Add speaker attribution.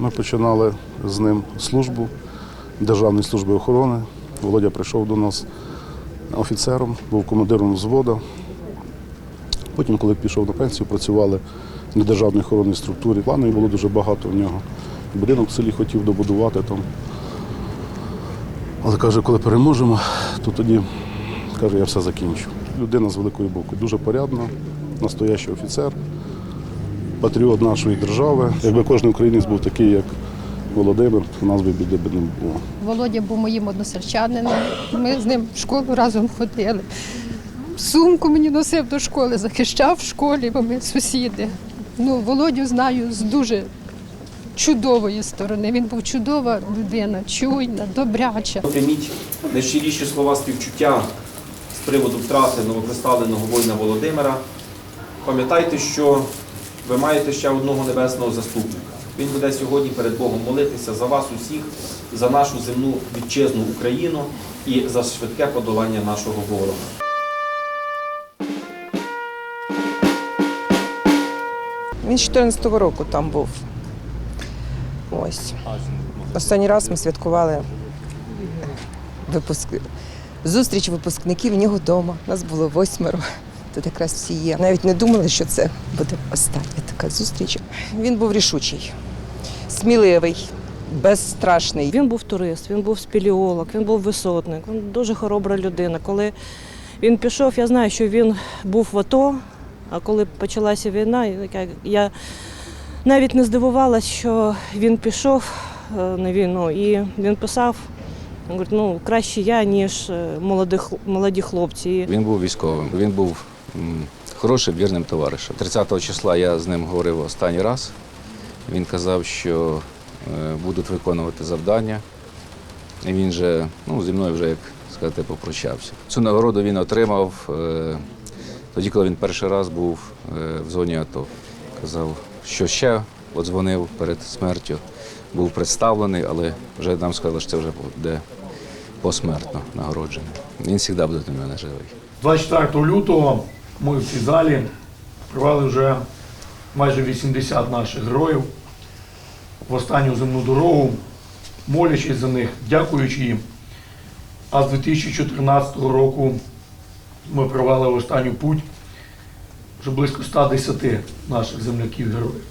Speaker 1: Ми починали з ним службу Державної служби охорони. Володя прийшов до нас офіцером, був командиром взводу. Потім, коли пішов на пенсію, працювали на державній охоронній структурі. Планів було дуже багато в нього. Будинок в селі хотів добудувати там. Але каже, коли переможемо, то тоді каже, я все закінчу. Людина з великої боку, дуже порядна, настоящий офіцер, патріот нашої держави. Якби кожен українець був такий, як Володимир, то в нас би біди б не було.
Speaker 2: Володя був моїм односельчанином. Ми з ним в школу разом ходили. Сумку мені носив до школи, захищав в школі, бо ми сусіди. Ну, Володю знаю з дуже чудової сторони. Він був чудова людина, чуйна, добряча.
Speaker 3: Прийміть найщиріші слова співчуття з приводу втрати новоприставленого воїна Володимира. Пам'ятайте, що ви маєте ще одного небесного заступника. Він буде сьогодні перед Богом молитися за вас усіх, за нашу земну вітчизну Україну і за швидке подолання нашого ворога.
Speaker 4: Він з 14-го року там був. Ось. Останній раз ми святкували випуск... зустріч випускників в нього вдома. Нас було восьмеро. Тут якраз всі є. Навіть не думали, що це буде остання така зустріч. Він був рішучий, сміливий, безстрашний.
Speaker 5: Він був турист, він був спелеолог, він був висотник, він дуже хоробра людина. Коли він пішов, я знаю, що він був в АТО, а коли почалася війна, я- навіть не здивувалася, що він пішов е, на війну і він писав. він говорить, ну краще я, ніж е, молоді, молоді хлопці.
Speaker 6: Він був військовим, він був хорошим, вірним товаришем. 30 числа я з ним говорив останній раз. Він казав, що е, будуть виконувати завдання. І він же ну, зі мною вже, як сказати, попрощався. Цю нагороду він отримав е, тоді, коли він перший раз був е, в зоні АТО. Казав, що ще от дзвонив перед смертю, був представлений, але вже нам сказали, що це вже буде посмертно нагороджений. Він завжди буде до мене живий.
Speaker 7: 24 лютого ми в цій залі провели вже майже 80 наших героїв в останню земну дорогу, молячись за них, дякуючи їм. А з 2014 року ми провели в останню путь вже близько 110 наших земляків-героїв.